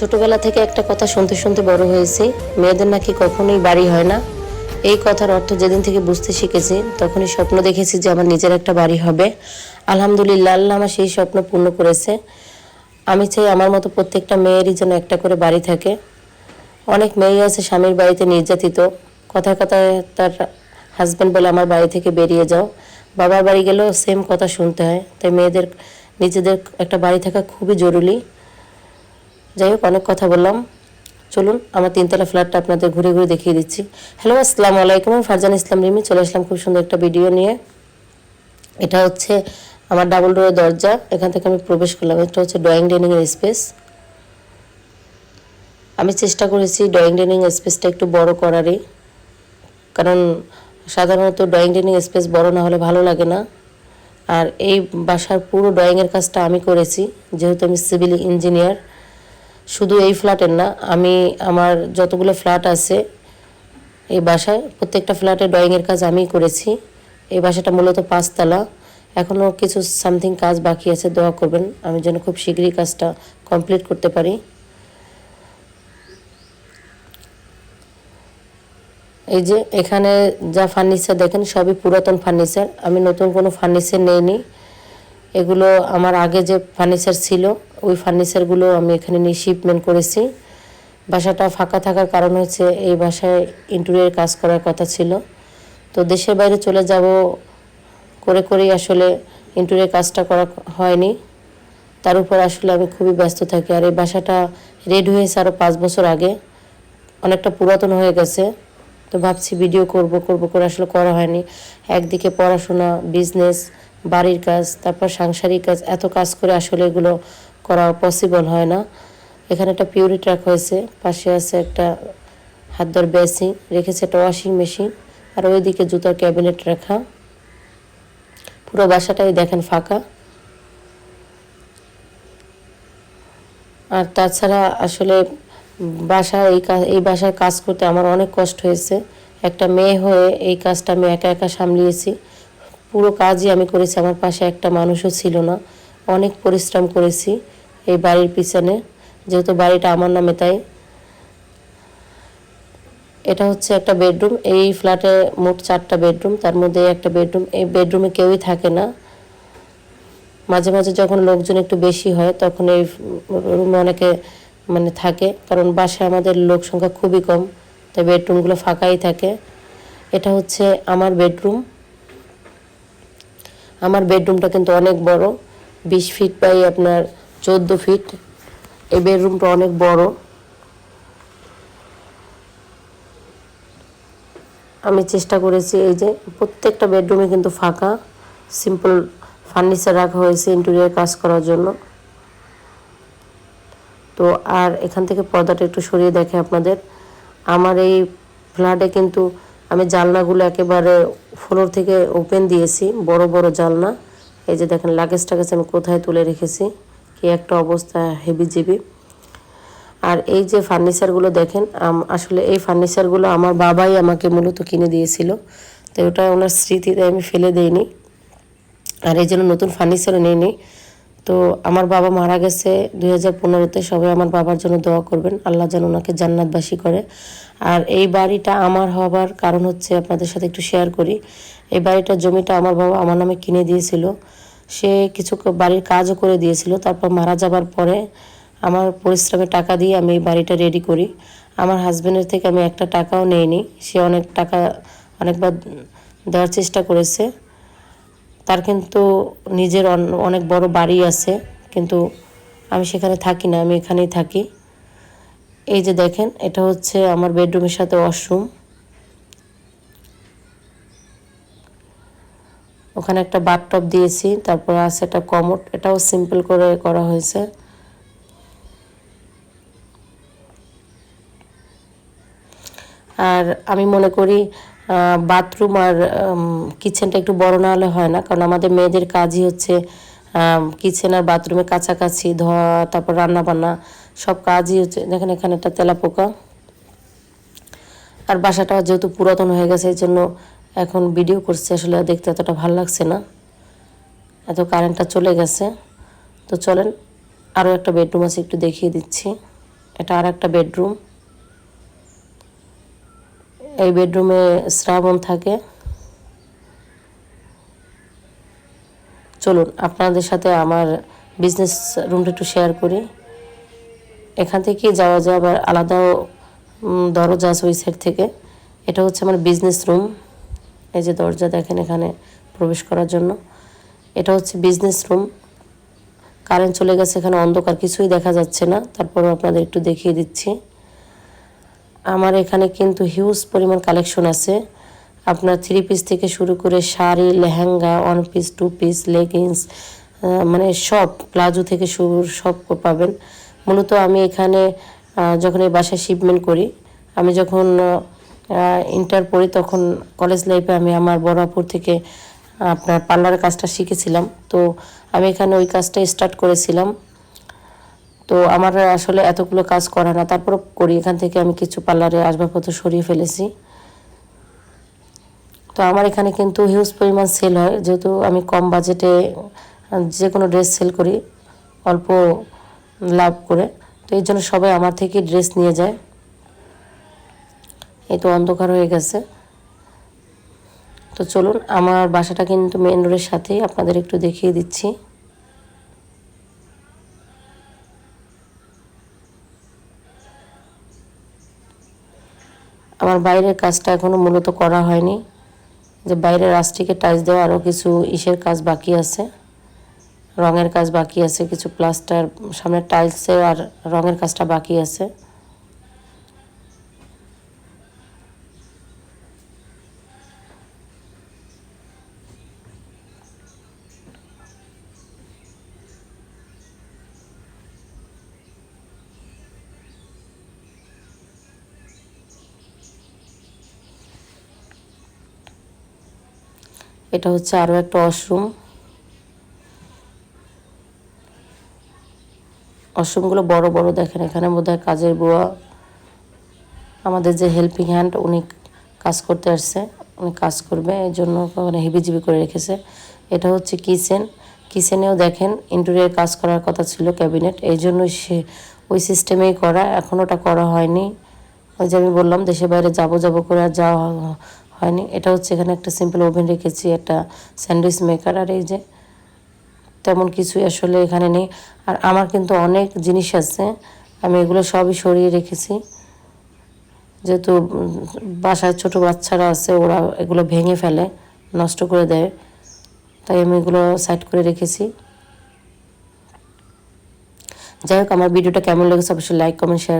ছোটবেলা থেকে একটা কথা শুনতে শুনতে বড় হয়েছি, মেয়েদের নাকি কখনোই বাড়ি হয় না। এই কথার অর্থ যেদিন থেকে বুঝতে শিখেছি, তখনই স্বপ্ন দেখেছি যে আমার নিজের একটা বাড়ি হবে। আলহামদুলিল্লাহ, আল্লাহ আমার সেই স্বপ্ন পূর্ণ করেছে। আমি চাই আমার মতো প্রত্যেকটা মেয়েরই যেন একটা করে বাড়ি থাকে। অনেক মেয়ে আছে স্বামীর বাড়িতে নির্যাতিত। কথায় কথায় তার হাজব্যান্ড বলে, আমার বাড়ি থেকে বেরিয়ে যাও। বাবার বাড়ি গেলেও সেম কথা শুনতে হয়। তাই মেয়েদের, নিজেদের একটা বাড়ি থাকা খুবই জরুরি। যাই হোক অনেক কথা বললাম। চলুন, আমার তিনতলা ফ্ল্যাটটা আপনাদের ঘুরে ঘুরে দেখিয়ে দিচ্ছি। হ্যালো আসসালামু আলাইকুম ফারজান ইসলাম রিমি। চলে আসলাম খুব সুন্দর একটা ভিডিও নিয়ে। এটা হচ্ছে আমার ডাবল ডোরের দরজা। এখান থেকে আমি প্রবেশ করলাম। এটা হচ্ছে ড্রয়িং ডাইনিং এর স্পেস আমি চেষ্টা করেছি ড্রয়িং ডাইনিং স্পেসটা একটু বড় করারই। কারণ সাধারণত ড্রয়িং ডাইনিং স্পেস বড় না হলে ভালো লাগে না। আর এই বাসার পুরো ড্রয়িংয়ের কাজটা আমি করেছি। যেহেতু আমি সিভিল ইঞ্জিনিয়ার শুধু এই ফ্ল্যাটের না, আমি আমার যতগুলো ফ্ল্যাট আছে এই বাসায়, প্রত্যেকটা ফ্ল্যাটে ড্রয়িংয়ের কাজ আমিই করেছি। এই বাসাটা মূলত পাঁচতলা। এখনও কিছু সামথিং কাজ বাকি আছে, দোয়া করবেন। আমি যেন খুব শীঘ্রই কাজটা কমপ্লিট করতে পারি। এই যে এখানে যা ফার্নিচার দেখেন, সবই পুরাতন ফার্নিচার আমি নতুন কোনো ফার্নিচার নেইনি। এগুলো আমার আগে যে ফার্নিচার ছিল, ওই ফার্নিচারগুলো আমি এখানে নিয়ে শিপমেন্ট করেছি। বাসাটা ফাঁকা থাকার কারণ হচ্ছে এই বাসায় ইন্টেরিয়র কাজ করার কথা ছিল। তো দেশের বাইরে চলে যাব করে করেই আসলে ইন্টেরিয়র কাজটা করা হয়নি। তার উপর আসলে আমি খুবই ব্যস্ত থাকি। আর এই বাসাটা রেডি হয়েছে আরও পাঁচ বছর আগে। অনেকটা পুরাতন হয়ে গেছে। তো ভাবছি ভিডিও করব করব করে আসলে করা হয়নি। একদিকে পড়াশোনা বিজনেস বাড়ির কাজ, তারপর সাংসারিক কাজ, এত কাজ করে আসলে এগুলো করা পসিবল হয় না। এখানে একটা পিউরি ট্রাক হয়েছে, পাশে আছে একটা হাত ধর বেসিং রেখেছে একটা ওয়াশিং মেশিন আর ওইদিকে জুতার ক্যাবিনেট রাখা। পুরো বাসাটাই দেখেন ফাঁকা। আর তাছাড়া আসলে বাসা, এই কাজ এই বাসায় কাজ করতে আমার অনেক কষ্ট হয়েছে। একটা মেয়ে হয়ে এই কাজটা আমি একা একা সামলিয়েছি। পুরো কাজই আমি করেছি, আমার পাশে একটা মানুষও ছিল না। অনেক পরিশ্রম করেছি এই বাড়ির পিছনে, যেহেতু বাড়িটা আমার নামে তাই। এটা হচ্ছে একটা বেডরুম, এই ফ্ল্যাটে মোট চারটা বেডরুম, তার মধ্যে একটা বেডরুম, এই বেডরুমে কেউই থাকে না। মাঝে মাঝে যখন লোকজন একটু বেশি হয়, তখন এই রুমে অনেকে মানে থাকে, কারণ বাসায় আমাদের লোক সংখ্যা খুবই কম, তাই বেডরুমগুলো ফাঁকাই থাকে। এটা হচ্ছে আমার বেডরুম আমার বেডরুমটা কিন্তু অনেক বড়, বিশ ফিট বাই আপনার চোদ্দ ফিট এই বেডরুমটা অনেক বড়। আমি চেষ্টা করেছি এই যে প্রত্যেকটা বেডরুমে কিন্তু ফাঁকা সিম্পল ফার্নিচার রাখা হয়েছে ইন্টেরিয়ার কাজ করার জন্য। তো আর এখান থেকে পর্দাটা একটু সরিয়ে দেখে আপনাদের। আমার এই ফ্ল্যাটে কিন্তু আমি জানলাগুলো একেবারে ফ্লোর থেকে ওপেন দিয়েছি, বড় বড় জানলা এই যে দেখেন লাগেজ টাগেজ আমি কোথায় তুলে রেখেছি, কি একটা অবস্থা হেভি জিবি আর এই যে ফার্নিচারগুলো দেখেন আসলে এই ফার্নিচারগুলো আমার বাবাই আমাকে মূলত কিনে দিয়েছিল। তো ওটা ওনার স্মৃতিতে আমি ফেলে দেইনি। আর এই জন্য নতুন ফার্নিচারও নিইনি তো আমার বাবা মারা গেছে দুই হাজার পনেরোতে। সবাই আমার বাবার জন্য দোয়া করবেন। আল্লাহ যেন ওনাকে জান্নাতবাসী করে। আর এই বাড়িটা আমার হবার কারণ হচ্ছে আপনাদের সাথে একটু শেয়ার করি। এই বাড়িটার জমিটা আমার বাবা আমার নামে কিনে দিয়েছিল। সে কিছু বাড়ির কাজও করে দিয়েছিল। তারপর মারা যাবার পরে আমার পরিশ্রমের টাকা দিয়ে আমি এই বাড়িটা রেডি করি। আমার হাজবেন্ডের থেকে আমি একটা টাকাও নেইনি। সে অনেক টাকা অনেকবার দেওয়ার চেষ্টা করেছে। তার কিন্তু নিজের অনেক বড় বাড়ি আছে, কিন্তু আমি সেখানে থাকি না, আমি এখানেই থাকি। এই যে দেখেন, এটা হচ্ছে আমার বেডরুমের সাথে ওয়াশরুম ওখানে একটা বাথটব দিয়েছি, তারপর আছে একটা কমোড এটাও সিম্পল করে করা হয়েছে। আর আমি মনে করি বাথরুম আর কিচেনটা একটু বড় না হলে হয় না। কারণ আমাদের মেয়েদের কাজই হচ্ছে কিচেন আর বাথরুমে কাছাকাছি, ধোয়া, তারপর রান্না বান্না সব কাজই হচ্ছে, দেখেন এখানে একটা তেলাপোকা। আর বাসাটা যেহেতু পুরাতন হয়ে গেছে, এই জন্য এখন ভিডিও করছে, আসলে দেখতে এতটা ভালো লাগছে না। এত কারেন্টটা চলে গেছে। তো চলেন আরও একটা বেডরুম আছে, একটু দেখিয়ে দিচ্ছি। এটা আর একটা বেডরুম এই বেডরুমে শ্রাবণ থাকে। চলুন, আপনাদের সাথে আমার বিজনেস রুমটা একটু শেয়ার করি। এখান থেকে যাওয়া যায় আবার আলাদাও দরজা আছে ওই সাইড থেকে। এটা হচ্ছে আমার বিজনেস রুম এই যে দরজা দেখেন এখানে প্রবেশ করার জন্য। এটা হচ্ছে বিজনেস রুম কারেন্ট চলে গেছে এখানে অন্ধকার, কিছুই দেখা যাচ্ছে না। তারপরেও আপনাদের একটু দেখিয়ে দিচ্ছি। আমার এখানে কিন্তু হিউজ পরিমাণ কালেকশন আছে। আপনার থ্রি পিস থেকে শুরু করে sari, lehenga one piece two piece leggings মানে সব প্লাজো থেকে শুরু সব পাবেন। মূলত আমি এখানে যখন এই বাসায় শিপমেন্ট করি, আমি যখন ইন্টার পড়ি তখন কলেজ লাইফে আমি আমার বড়াপুর থেকে আপনার পার্লারের কাজটা শিখেছিলাম। তো আমি এখানে ওই কাজটা স্টার্ট করেছিলাম। তো আমার আসলে এতগুলো কাজ করা না। তারপর করি, এখান থেকে আমি কিছু পার্লারে আসবাবপত্র সরিয়ে ফেলেছি। তো আমার এখানে কিন্তু হিউজ পরিমাণ সেল হয়। যেহেতু আমি কম বাজেটে যে কোনো ড্রেস সেল করি, অল্প লাভ করে। তো এই জন্য সবাই আমার থেকে ড্রেস নিয়ে যায়। এই তো অন্ধকার হয়ে গেছে। তো চলুন, আমার বাসাটা কিন্তু মেন রোডের সাথেই আপনাদের একটু দেখিয়ে দিচ্ছি। আমার বাইরের কাজটা এখনও মূলত করা হয়নি। যে বাইরে রাস্টিকে টাইলস দেওয়া আরও কিছু ইসের কাজ বাকি আছে। রঙের কাজ বাকি আছে, কিছু প্লাস্টার সামনে টাইলসে আর রঙের কাজটা বাকি আছে। এটা হচ্ছে আরও একটা ওয়াশরুম ওয়াশরুমগুলো বড় বড় দেখেন, এখানে বোধহয় কাজের বুয়া আমাদের যে হেল্পিং হ্যান্ড উনি কাজ করতে আসছে, উনি কাজ করবে এই জন্য ওখানে হেবিজিবি করে রেখেছে। এটা হচ্ছে কিচেন কিচেনেও দেখেন ইন্টেরিয়ার কাজ করার কথা ছিল ক্যাবিনেট এই জন্যই সে ওই সিস্টেমেই করা, এখন ওটা করা হয়নি। ওই যে আমি বললাম দেশে বাইরে যাব যাব করে আর যাওয়া হয়নি। এটা হচ্ছে এখানে একটা সিম্পল ওভেন রেখেছি, একটা স্যান্ডউইচ মেকার আর এই যে তেমন কিছুই আসলে এখানে নেই। আর আমার কিন্তু অনেক জিনিস আছে, আমি এগুলো সবই সরিয়ে রেখেছি। যেহেতু বাসায় ছোট বাচ্চারা আছে, ওরা এগুলো ভেঙে ফেলে, নষ্ট করে দেয়। তাই আমি এগুলো সাইড করে রেখেছি। যাই হোক, আমার ভিডিওটা কেমন লেগেছে অবশ্যই লাইক কমেন্ট শেয়ার